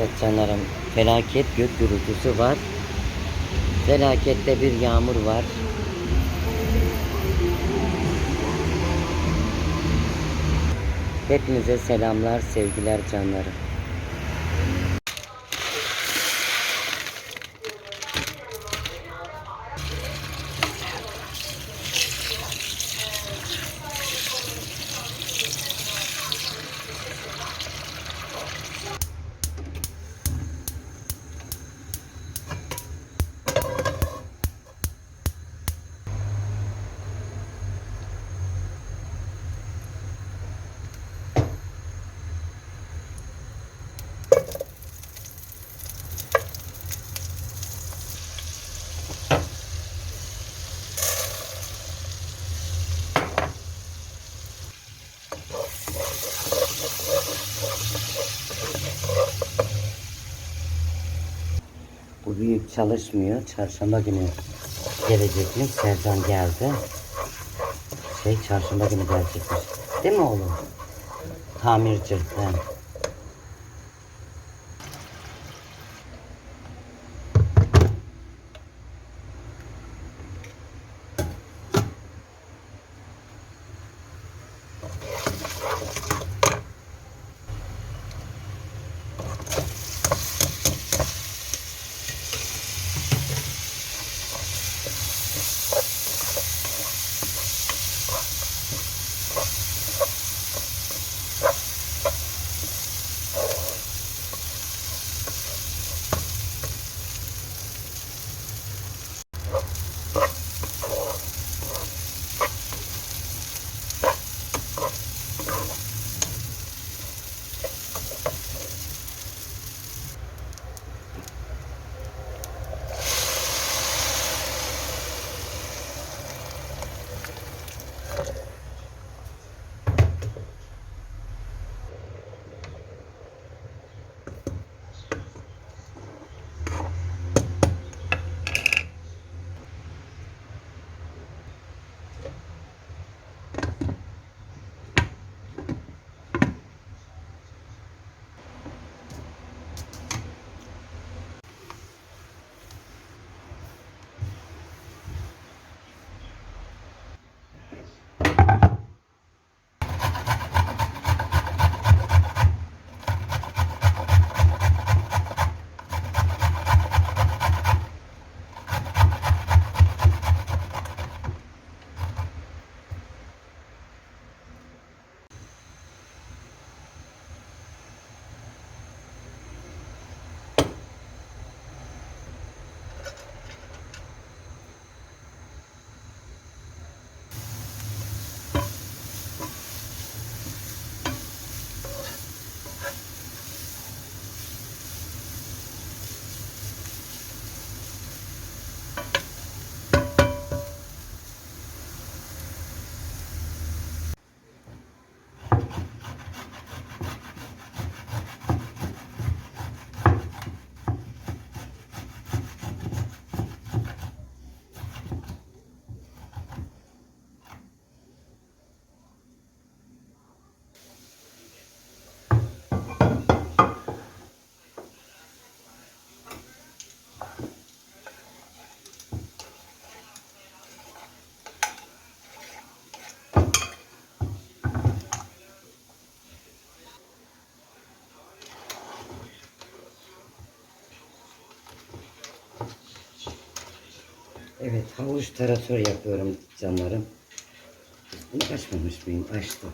Evet canlarım felaket gök gürültüsü var. Felakette bir yağmur var. Hepinize selamlar, sevgiler canlarım. Büyük çalışmıyor. Çarşamba günü gelecekmiş. Sercan geldi. Şey çarşamba günü gelecekmiş. Değil mi oğlum? Tamirci. He. Evet havuç taratör yapıyorum canlarım. Bunu açmamış mıyım? Açtım.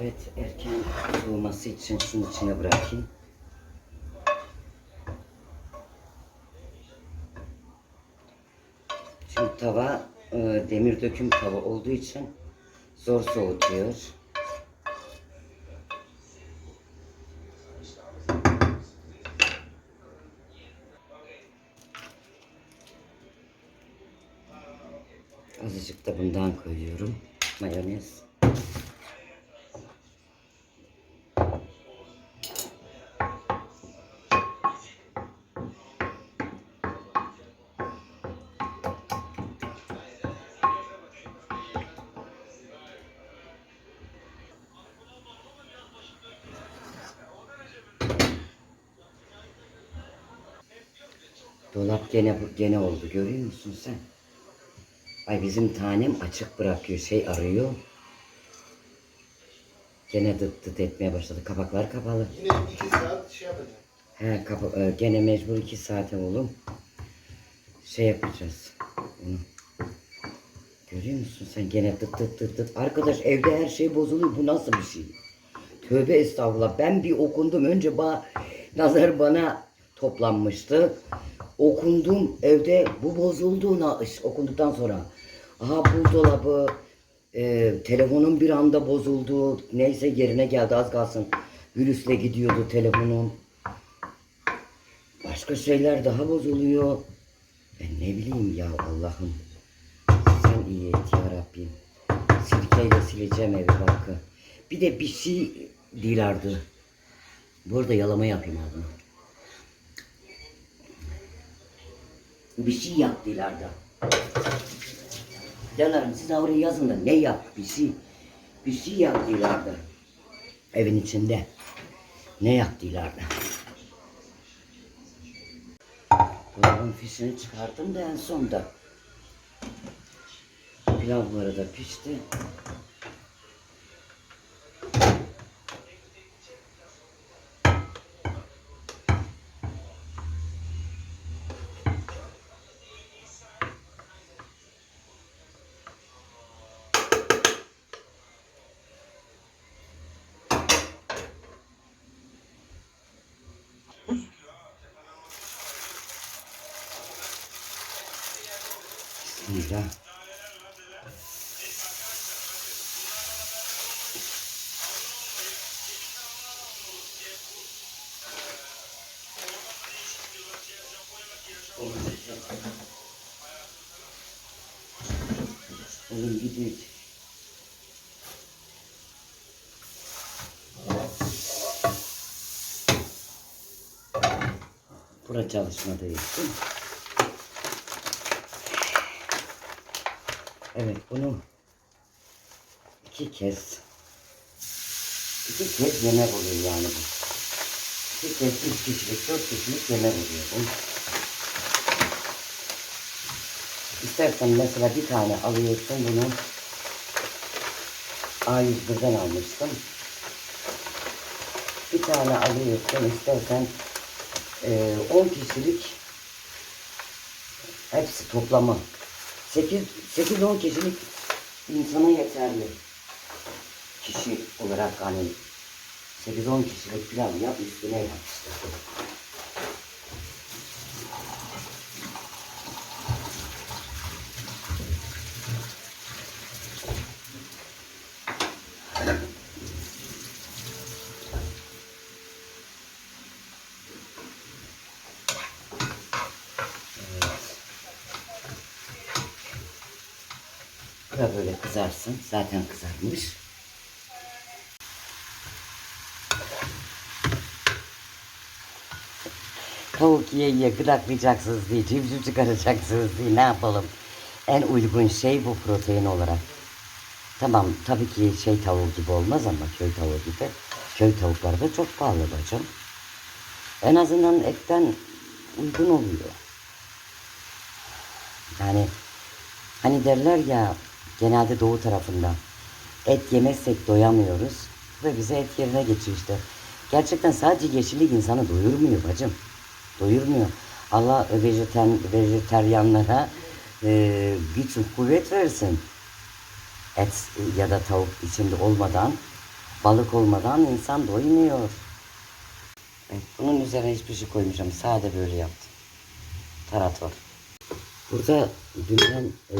Evet erken soğuması için şunun içine bırakayım. Şimdi tava e, döküm tava olduğu için zor soğutuyor. Azıcık da bundan koyuyorum. Mayonez. Gene gene oldu görüyor musun sen? Ay bizim tanem açık bırakıyor şey arıyor. Gene dıt dıt etmeye başladı. Kapaklar kapalı. Yine iki saat şey yapacağım. He kapa e, gene mecbur iki saate oğlum. Şey yapacağız. Bunu. Görüyor musun sen gene dıt dıt dıt dıt. Arkadaş evde her şey bozuluyor. Bu nasıl bir şey? Tövbe estağfurullah. Ben bir okundum. Önce ba nazar bana toplanmıştı. Okundum. Evde bu bozuldu. Na- iş- Okunduktan sonra. Aha buzdolabı. E, telefonum bir anda bozuldu. Neyse yerine geldi az kalsın. Virüsle gidiyordu telefonum. Başka şeyler daha bozuluyor. Ben ne bileyim ya Allah'ım. Sen iyi et ya Rabbim. Sirkeyle sileceğim evi bakı. Bir de bir şey dilardı. Bu arada yalama yapayım adına. Bir şey yap dilardı. Canlarım siz oraya yazın da ne yap bir şey. Bir şey yap dilardı. Evin içinde. Ne yap dilardı. Dolabın fişini çıkardım da en sonda. Pilavları da pişti. Bismillah. Oğlum gidiyor. Bura çalışmadı değil mi? Evet bunu iki kez iki kez yemek oluyor yani bu. İki kez üç kişilik dört kişilik yemek oluyor bu. İstersen mesela bir tane alıyorsun bunu A101'den almıştım. Bir tane alıyorsun istersen eee 10 kişilik hepsi toplama 8 8 10 kişilik insana yeterli. Kişi olarak hani 8 10 kişilik pilav yap üstüne yap işte. Da böyle kızarsın. Zaten kızarmış. Tavuk yiye yiye gıdaklayacaksınız diye, civciv çıkaracaksınız diye ne yapalım? En uygun şey bu protein olarak. Tamam tabii ki şey tavuğu gibi olmaz ama köy tavuğu gibi. Köy tavukları da çok pahalı bacım. En azından etten uygun oluyor. Yani Hani derler ya genelde doğu tarafında et yemezsek doyamıyoruz ve bize et yerine geçiyor işte. Gerçekten sadece yeşillik insanı doyurmuyor bacım. Doyurmuyor. Allah vejeter, vejeteryanlara e, güç kuvvet versin. Et ya da tavuk içinde olmadan, balık olmadan insan doymuyor. Bunun üzerine hiçbir şey koymayacağım. Sade böyle yaptım. Tarator. Burada dünden e,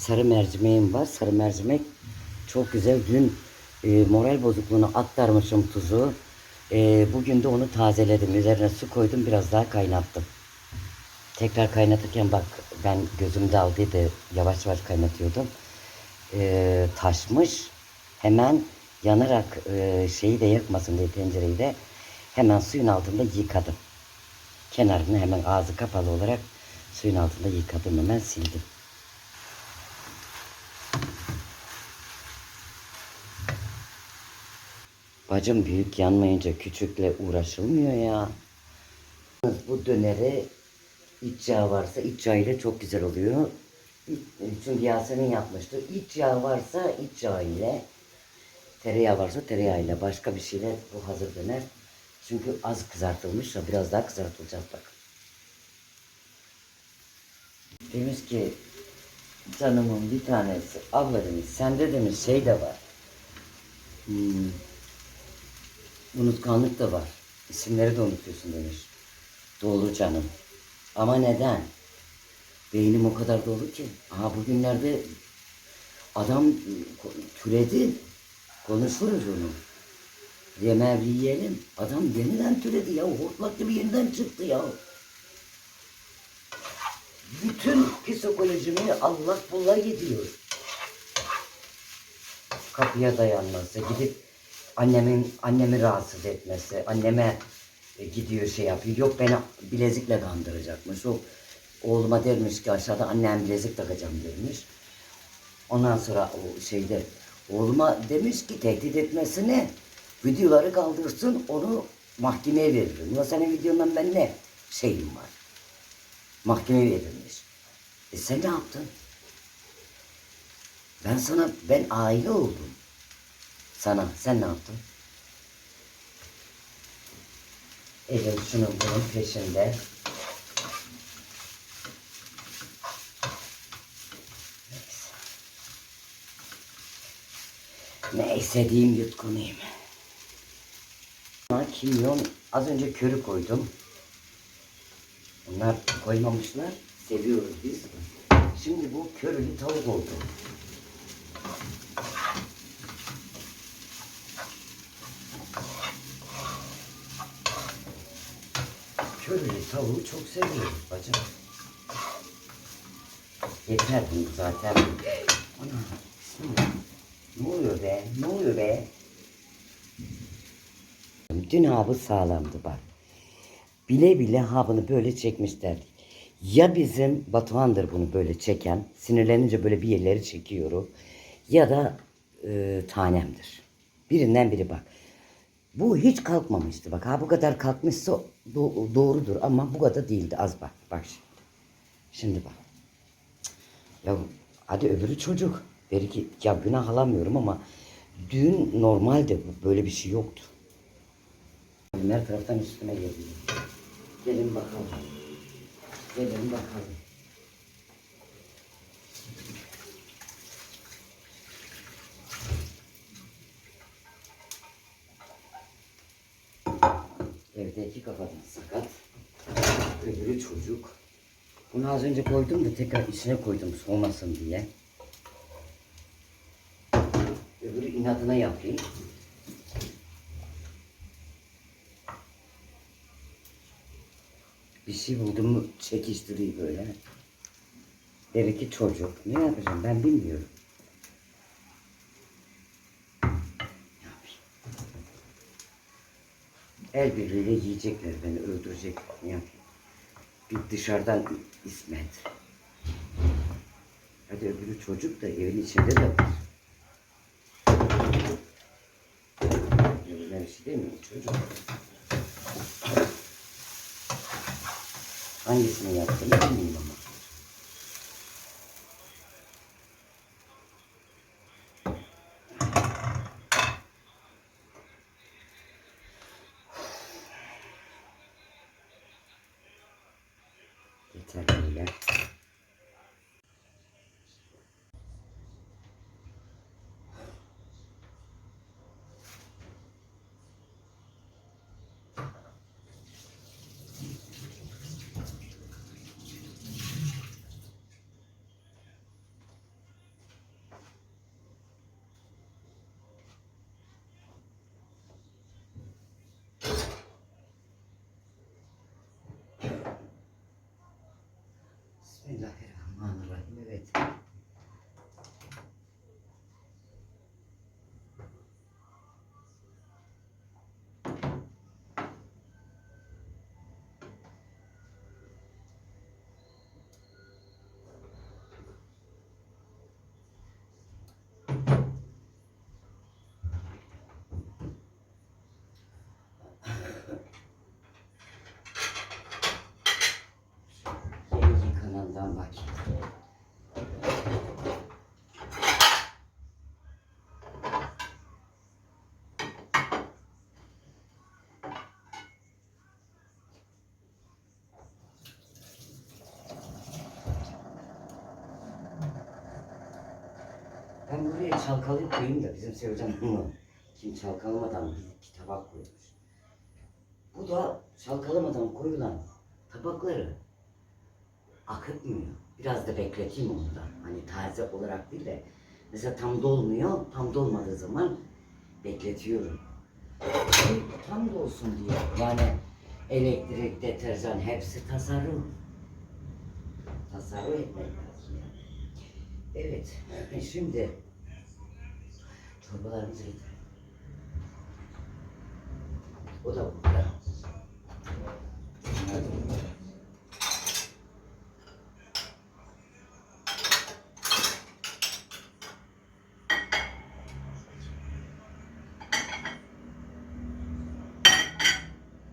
sarı mercimeğim var. Sarı mercimek çok güzel. Dün e, moral bozukluğunu aktarmışım tuzu. E, bugün de onu tazeledim. Üzerine su koydum. Biraz daha kaynattım. Tekrar kaynatırken bak ben gözüm daldıydı. Yavaş yavaş kaynatıyordum. E, taşmış. Hemen yanarak e, şeyi de yakmasın diye tencereyi de hemen suyun altında yıkadım. Kenarını hemen ağzı kapalı olarak suyun altında yıkadım hemen sildim. Bacım büyük yanmayınca küçükle uğraşılmıyor ya. Bu döneri İç yağı varsa iç yağı ile çok güzel oluyor. Çünkü Yasemin yapmıştı. İç yağı varsa iç yağı ile tereyağı varsa tereyağı ile başka bir şeyle bu hazır döner. Çünkü az kızartılmış da biraz daha kızartılacak bak. Demiş ki canımın bir tanesi abla demiş sende demiş şey de var. Hmm, unutkanlık da var. İsimleri de unutuyorsun demiş. Dolu canım. Ama neden? Beynim o kadar dolu ki. Aha bugünlerde adam e, türedi. Konuşuruz onu. Yemeği yiyelim. Adam yeniden türedi ya. Hortlak gibi yeniden çıktı ya. Bütün psikolojimi Allah bulla gidiyor. Kapıya dayanması, gidip annemin annemi rahatsız etmesi, anneme e, gidiyor şey yapıyor. Yok beni bilezikle kandıracakmış. O oğluma dermiş ki aşağıda annem bilezik takacağım dermiş. Ondan sonra o şeyde oğluma demiş ki tehdit etmesini videoları kaldırsın onu mahkemeye veririm. Ya senin videondan ben ne şeyim var? Mahkemeye verilmiş. E sen ne yaptın? Ben sana, ben aile oldum. Sana, sen ne yaptın? Elim şunun bunun peşinde. Neyse. Neyse diyeyim yutkunayım. Kimyon, az önce körü koydum. Bunlar koymamışlar. Seviyoruz biz. Şimdi bu körülü tavuk oldu. Körülü tavuğu çok seviyoruz bacım. Yeter bunu zaten. Ana. Ne oluyor be? Ne oluyor be? Dün habı sağlamdı bak. Bile bile habını böyle çekmişler. Ya bizim Batuhan'dır bunu böyle çeken. Sinirlenince böyle bir yerleri çekiyor. Ya da e, tanemdir. Birinden biri bak. Bu hiç kalkmamıştı bak. Ha bu kadar kalkmışsa do- doğrudur ama bu kadar değildi. Az bak. Bak şimdi. Şimdi bak. Ya hadi öbürü çocuk. Belki ya günah alamıyorum ama dün normalde böyle bir şey yoktu. Her taraftan üstüme geliyor. Gelin bakalım. Gelin bakalım. Evdeki kafadan sakat. Öbürü çocuk. Bunu az önce koydum da tekrar içine koydum soğumasın diye. Öbürü inadına yapayım. Bir şey buldum mu çekiştiriyor böyle. Demek ki çocuk. Ne yapacağım ben bilmiyorum. Ne yapayım? El birliğiyle yiyecekler beni öldürecekler. Ne? Bir dışarıdan İsmet. Hadi öbürü çocuk da evin içinde de var. Öbürüne bir şey demiyor çocuk. Hangisini yaptığını bilmiyorum in that şuradan bakayım. Ben buraya çalkalayıp koyayım da bizim Sevcan bunu kim çalkalamadan bir tabak koymuş. Bu da çalkalamadan koyulan tabakları akıtmıyor. Biraz da bekleteyim onu da. Hani taze olarak değil de mesela tam dolmuyor. Tam dolmadığı zaman bekletiyorum. Tam dolsun diye. Yani elektrik, deterjan hepsi tasarruf. Tasarruf etmek lazım yani. Evet, şimdi çorbalarımızı getirelim. O da burada. Hadi.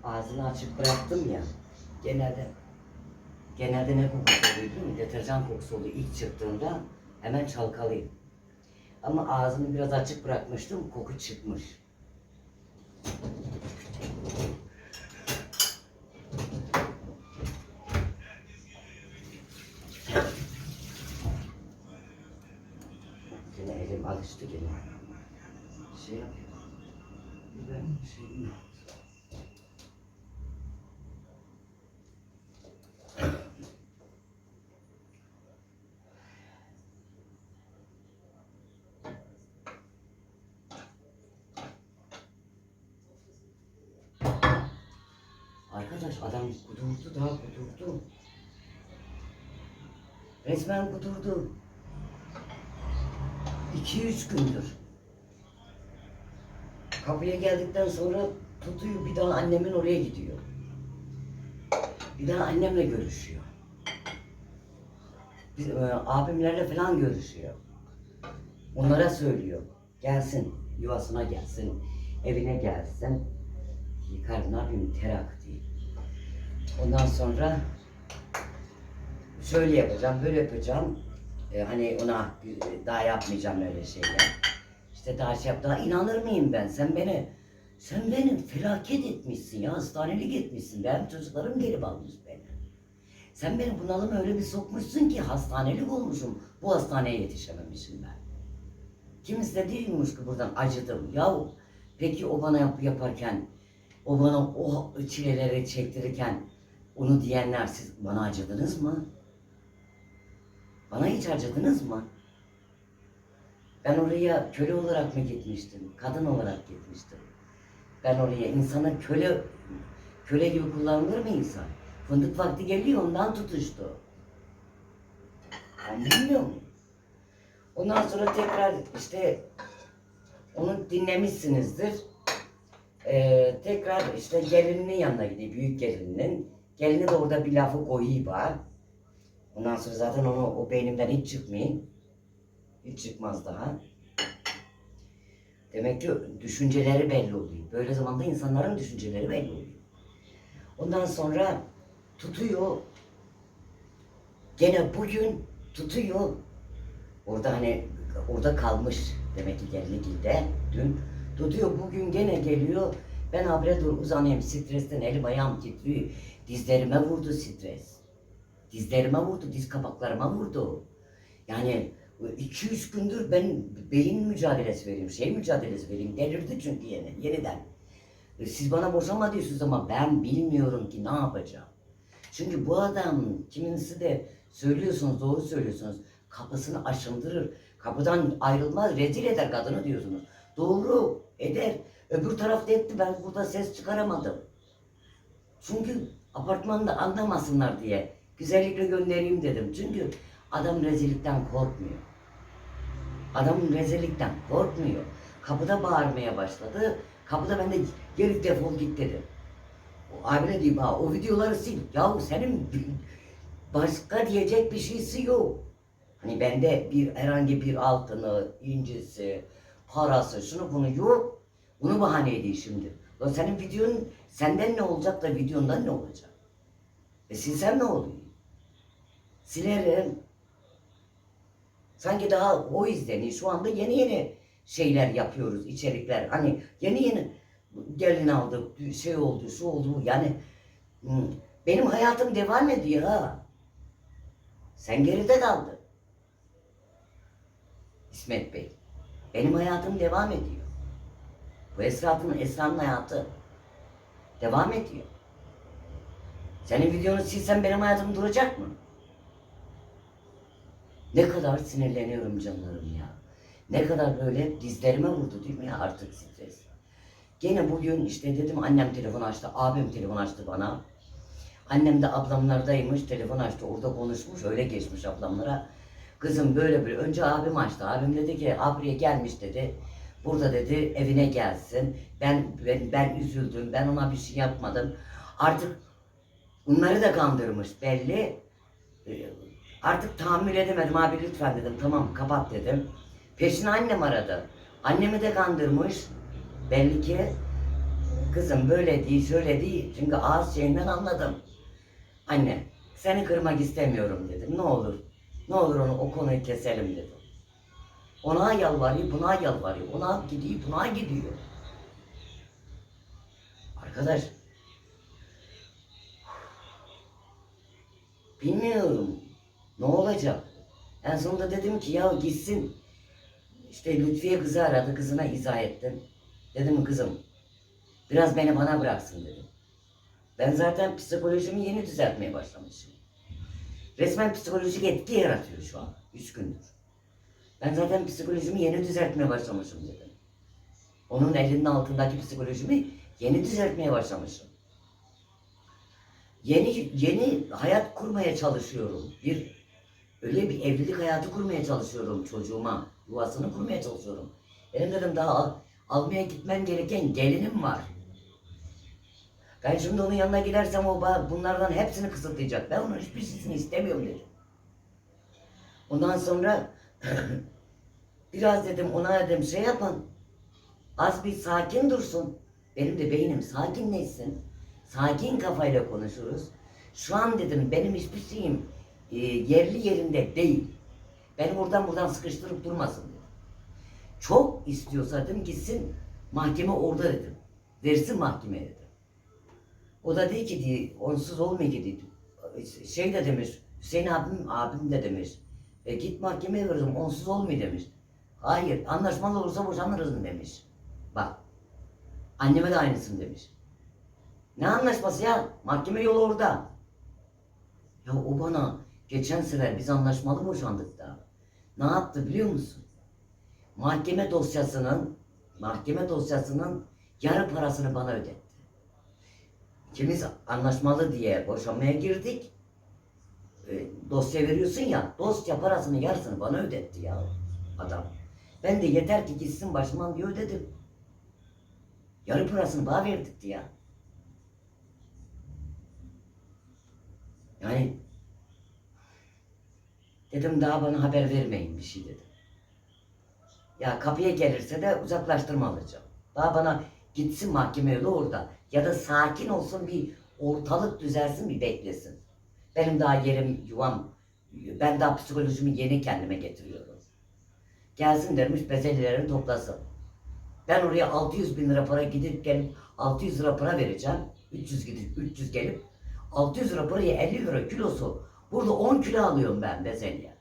Ağzını açık bıraktım ya. Genelde genelde ne kokusu oluyor değil mi? Deterjan kokusu oluyor ilk çıktığında hemen çalkalayayım. Ama ağzını biraz açık bırakmıştım, koku çıkmış. Yine elim alıştı gene. Şey yapıyor. Ben şey mi? Arkadaş adam kudurdu daha kudurdu. Resmen kudurdu. İki üç gündür. Kapıya geldikten sonra tutuyor bir daha annemin oraya gidiyor. Bir daha annemle görüşüyor. Biz, e, abimlerle falan görüşüyor. Onlara söylüyor. Gelsin, yuvasına gelsin, evine gelsin. Yıkar, ne yapayım, terak değil. Ondan sonra şöyle yapacağım, böyle yapacağım. E, hani ona e, daha yapmayacağım öyle şeyler. İşte daha şey yap, daha inanır mıyım ben? Sen beni, sen beni felaket etmişsin ya, hastanelik etmişsin. Benim çocuklarım gelip almış beni. Sen beni bunalıma öyle bir sokmuşsun ki hastanelik olmuşum. Bu hastaneye yetişememişim ben. Kimisi de değilmiş ki buradan acıdım. Yahu peki o bana yap, yaparken, o bana o çileleri çektirirken onu diyenler siz bana acıdınız mı? Bana hiç acıdınız mı? Ben oraya köle olarak mı gitmiştim? Kadın olarak gitmiştim. Ben oraya insana köle köle gibi kullanılır mı insan? Fındık vakti geliyor ondan tutuştu. Ben bilmiyorum. Ondan sonra tekrar işte onu dinlemişsinizdir. Ee, tekrar işte gelininin yanına gidiyor, büyük gelininin. Gelini de orada bir lafı koyuyor bana. Ondan sonra zaten onu o beynimden hiç çıkmıyor. Hiç çıkmaz daha. Demek ki düşünceleri belli oluyor. Böyle zamanda insanların düşünceleri belli oluyor. Ondan sonra tutuyor. Gene bugün tutuyor. Orada hani orada kalmış demek ki Gelligil'de dün. Tutuyor bugün gene geliyor. Ben habire dur uzanayım stresten elim ayağım titriyor. Dizlerime vurdu stres. Dizlerime vurdu, diz kapaklarıma vurdu. Yani 2-3 gündür ben beyin mücadelesi vereyim, şey mücadelesi vereyim. Delirdi çünkü yeni, yeniden. E, Siz bana boşanma diyorsunuz ama ben bilmiyorum ki ne yapacağım. Çünkü bu adam kimisi de söylüyorsunuz, doğru söylüyorsunuz. Kapısını aşındırır. Kapıdan ayrılmaz, rezil eder kadını diyorsunuz. Doğru, eder. Öbür tarafta etti, ben burada ses çıkaramadım. Çünkü apartmanda anlamasınlar diye güzellikle göndereyim dedim. Çünkü adam rezillikten korkmuyor. Adam rezillikten korkmuyor. Kapıda bağırmaya başladı. Kapıda ben de geri defol git dedim. O abine diyeyim ha o videoları sil. Yahu senin başka diyecek bir şeysi yok. Hani bende bir herhangi bir altını, incisi, parası, şunu bunu yok. Bunu bahane edeyim şimdi. Lan senin videonun senden ne olacak da videondan ne olacak? E silsem ne oluyor? Silerim. Sanki daha o izleniyor. Şu anda yeni yeni şeyler yapıyoruz, içerikler. Hani yeni yeni gelin aldık, şey oldu, şu oldu. Yani hmm, benim hayatım devam ediyor ha. Sen geride kaldın. İsmet Bey. Benim hayatım devam ediyor. Bu Esra'nın Esra'nın hayatı devam ediyor. Senin videonu silsem benim hayatım duracak mı? Ne kadar sinirleniyorum canlarım ya. Ne kadar böyle dizlerime vurdu değil mi ya artık stres. Gene bugün işte dedim annem telefon açtı, abim telefon açtı bana. Annem de ablamlardaymış, telefon açtı, orada konuşmuş, öyle geçmiş ablamlara. Kızım böyle böyle, önce abim açtı, abim dedi ki abriye gelmiş dedi. Burada dedi evine gelsin. Ben, ben, ben üzüldüm, ben ona bir şey yapmadım. Artık bunları da kandırmış belli. Ee, Artık tahammül edemedim abi lütfen dedim, tamam kapat dedim. Peşine annem aradı. Annemi de kandırmış. Belli ki kızım böyle değil, şöyle değil. Çünkü ağız şeyinden anladım. Anne, seni kırmak istemiyorum dedim. Ne olur, ne olur onu o konuyu keselim dedim. Ona yalvarıyor, buna yalvarıyor. Ona gidiyor, buna gidiyor. Arkadaş, bilmiyorum ne olacak. En sonunda dedim ki ya gitsin. İşte Lütfiye kızı aradı, kızına izah ettim. Dedim kızım, biraz beni bana bıraksın dedim. Ben zaten psikolojimi yeni düzeltmeye başlamışım. Resmen psikolojik etki yaratıyor şu an. Üç gündür. Ben zaten psikolojimi yeni düzeltmeye başlamışım dedim. Onun elinin altındaki psikolojimi yeni düzeltmeye başlamışım. Yeni yeni hayat kurmaya çalışıyorum. Bir öyle bir evlilik hayatı kurmaya çalışıyorum çocuğuma. Yuvasını kurmaya çalışıyorum. Benim dedim daha al- almaya gitmem gereken gelinim var. Ben şimdi onun yanına gidersem o bunlardan hepsini kısıtlayacak. Ben onun hiçbirisini istemiyorum dedim. Ondan sonra biraz dedim ona dedim şey yapın. Az bir sakin dursun. Benim de beynim sakinleşsin. Sakin kafayla konuşuruz. Şu an dedim benim hiçbir şeyim e, yerli yerinde değil. Beni oradan buradan sıkıştırıp durmasın dedim. Çok istiyorsa dedim gitsin mahkeme orada dedim. Versin mahkemeye dedim. O da dedi ki diye, onsuz olmuyor ki dedi. Şey de demiş, Hüseyin abim, abim de demiş. E, git mahkemeye veririm, onsuz olmuyor demiş. Hayır, anlaşmalı olursa boşanırız demiş. Bak, anneme de aynısını demiş. Ne anlaşması ya? Mahkeme yolu orada. Ya o bana geçen sefer biz anlaşmalı boşandık da. Ne yaptı biliyor musun? Mahkeme dosyasının mahkeme dosyasının yarı parasını bana ödetti. İkimiz anlaşmalı diye boşanmaya girdik. E, dosya veriyorsun ya, dosya parasının yarısını bana ödetti ya adam. Ben de yeter ki gitsin başımdan diye ödedim. Yarı parasını bana verdirtti ya. Yani dedim daha bana haber vermeyin bir şey dedim. Ya kapıya gelirse de uzaklaştırma alacağım. Daha bana gitsin mahkeme yolu orada. Ya da sakin olsun bir ortalık düzelsin bir beklesin. Benim daha yerim yuvam. Ben daha psikolojimi yeni kendime getiriyorum. Gelsin demiş bezelyeleri toplasın. Ben oraya 600 bin lira para gidip gelip 600 lira para vereceğim. 300 gidip 300 gelip 600 lira parayı 50 lira kilosu. Burada 10 kilo alıyorum ben bezelye.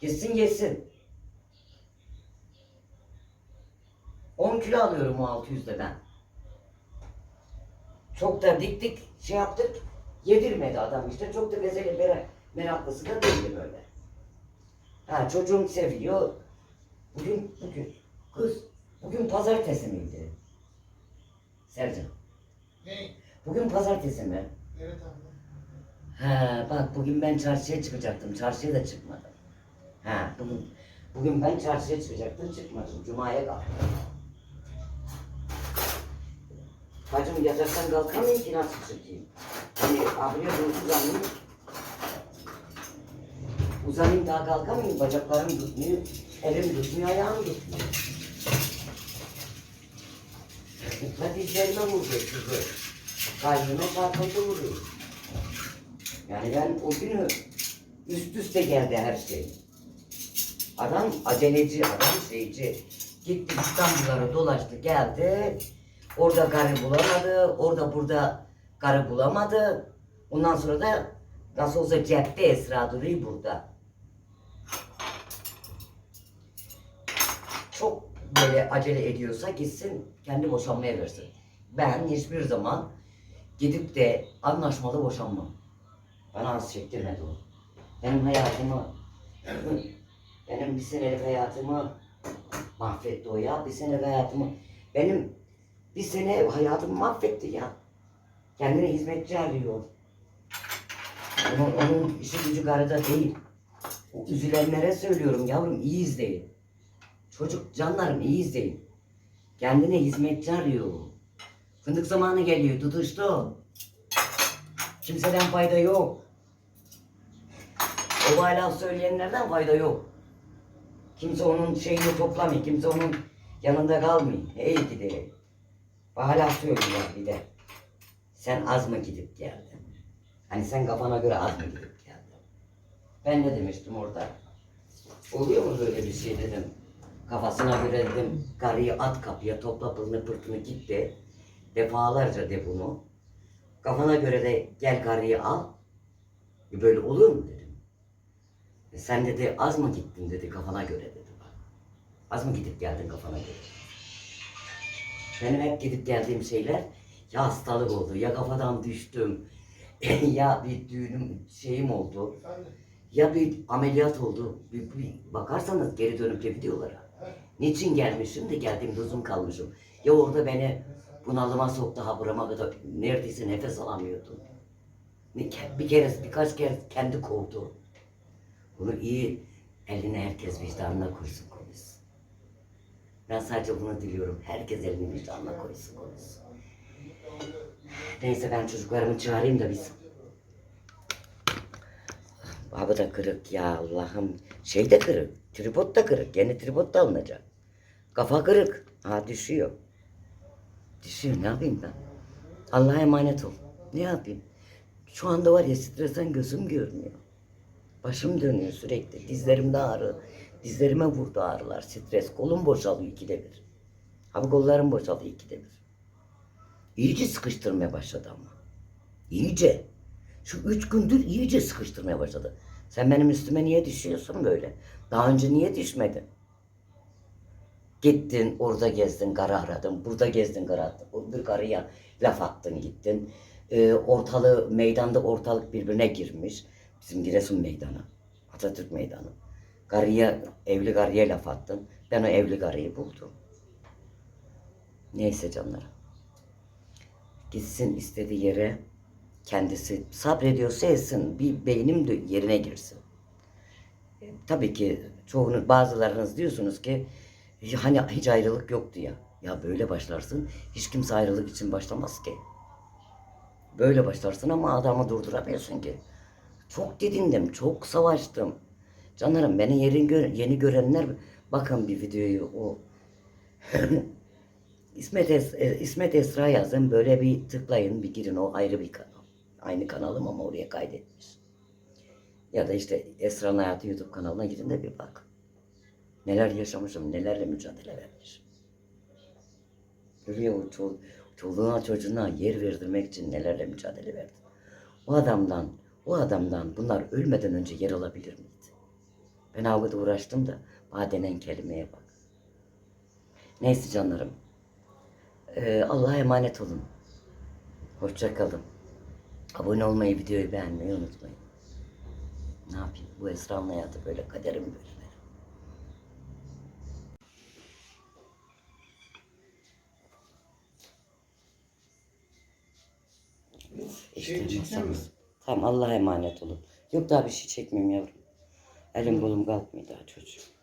Gitsin yesin. 10 kilo alıyorum o 600'de ben. Çok da diktik şey yaptık. Yedirmedi adam işte. Çok da bezelye mere- meraklısı da değilim öyle. Ha çocuğum seviyor. Bugün, bugün, kız, bugün pazartesi miydi? Sercan. Ne? Bugün pazartesi mi? Evet abi. Ha bak bugün ben çarşıya çıkacaktım. Çarşıya da çıkmadım. Ha bugün bugün ben çarşıya çıkacaktım çıkmadım. Cuma'ya kalktım. Bacım yataktan kalkamıyorum ki nasıl çıkayım? Hani abiye dur uzanayım. Uzanayım daha kalkamıyorum. Bacaklarım tutmuyor. Elim tutmuyor, ayağım tutmuyor. Hadi üzerime vurdu kızı. Kalbime çarpıntı vuruyor. Yani ben o günü üst üste geldi her şey. Adam aceleci, adam şeyci. Gitti İstanbul'lara dolaştı geldi. Orada karı bulamadı, orada burada karı bulamadı. Ondan sonra da nasıl olsa cepte Esra duruyor burada. çok böyle acele ediyorsa gitsin kendi boşanmaya versin. Ben hiçbir zaman gidip de anlaşmalı boşanmam. Bana az çektirmedi o. Benim hayatımı, benim bir senelik hayatımı mahvetti o ya. Bir senelik hayatımı, benim bir sene hayatımı mahvetti ya. Kendine hizmetçi arıyor. Onun, onun işi gücü garada değil. Üzülenlere söylüyorum yavrum iyi izleyin. Çocuk canlarım iyi izleyin. Kendine hizmetçi arıyor. Fındık zamanı geliyor tutuştu. Kimseden fayda yok. O hala söyleyenlerden fayda yok. Kimse onun şeyini toplamıyor. Kimse onun yanında kalmıyor. Hey gidi. Hala söylüyorlar bir de. Sen az mı gidip geldin? Hani sen kafana göre az mı gidip geldin? Ben ne demiştim orada? Oluyor mu böyle bir şey dedim. Kafasına göre dedim karıyı at kapıya topla pılını pırtını git de. Defalarca de bunu. Kafana göre de gel karıyı al. E böyle olur mu dedim. E sen dedi az mı gittin dedi kafana göre dedi. Az mı gidip geldin kafana göre. Benim hep gidip geldiğim şeyler ya hastalık oldu ya kafadan düştüm ya bir düğünüm şeyim oldu ya bir ameliyat oldu. Bir, bir bakarsanız geri dönüp de videolara. Niçin gelmişim de geldiğimde uzun kalmışım. Ya orada beni bunalıma soktu ha burama kadar neredeyse nefes alamıyordum. Bir kere birkaç kere kendi kovdu. Bunu iyi eline herkes vicdanına koysun konuşsun. Ben sadece bunu diliyorum. Herkes elini vicdanına koysun konuşsun. Neyse ben çocuklarımı çağırayım da biz Abi da kırık ya Allah'ım. Şey de kırık. Tripod da kırık. Yeni tripod da alınacak. Kafa kırık. Ha düşüyor. Düşüyor ne yapayım ben? Allah'a emanet ol. Ne yapayım? Şu anda var ya stresten gözüm görmüyor. Başım dönüyor sürekli. Dizlerimde ağrı. Dizlerime vurdu ağrılar. Stres. Kolum boşalıyor ikide bir. Abi kollarım boşalıyor ikide bir. İyice sıkıştırmaya başladı ama. İyice. Şu üç gündür iyice sıkıştırmaya başladı. Sen benim üstüme niye düşüyorsun böyle? Daha önce niye düşmedin? Gittin orada gezdin karı aradın. Burada gezdin karı. O bir karıya laf attın gittin. Ee, ortalığı meydanda ortalık birbirine girmiş. Bizim Giresun meydanı. Atatürk meydanı. Karıya, evli karıya laf attın. Ben o evli karıyı buldum. Neyse canlarım. Gitsin istediği yere kendisi sabrediyorsa etsin. Bir beynim de yerine girsin. E, tabii ki çoğunuz bazılarınız diyorsunuz ki "Ya hani hiç ayrılık yoktu ya. Ya böyle başlarsın. Hiç kimse ayrılık için başlamaz ki. Böyle başlarsın ama adamı durduramıyorsun ki. Çok didindim, çok savaştım. Canlarım beni yerin gö- yeni görenler bakın bir videoyu o İsmet, es, e, İsmet Esra yazın böyle bir tıklayın bir girin o ayrı bir kanal. Aynı kanalım ama oraya kaydetmiş. Ya da işte Esra'nın Hayatı YouTube kanalına gidin de bir bak. Neler yaşamışım, nelerle mücadele vermiş. Görüyor çol, çoluğuna çocuğuna yer verdirmek için nelerle mücadele verdi. O adamdan, o adamdan bunlar ölmeden önce yer alabilir miydi? Ben avgıda uğraştım da bana denen kelimeye bak. Neyse canlarım. Ee, Allah'a emanet olun. Hoşça kalın. Abone olmayı, videoyu beğenmeyi unutmayın. Ne yapayım? Bu Esra'nın hayatı böyle, kaderim böyle. benim. Şey? Tamam Allah'a emanet olun. Yok daha bir şey çekmeyeyim yavrum. Elim kolum kalkmıyor daha çocuğum.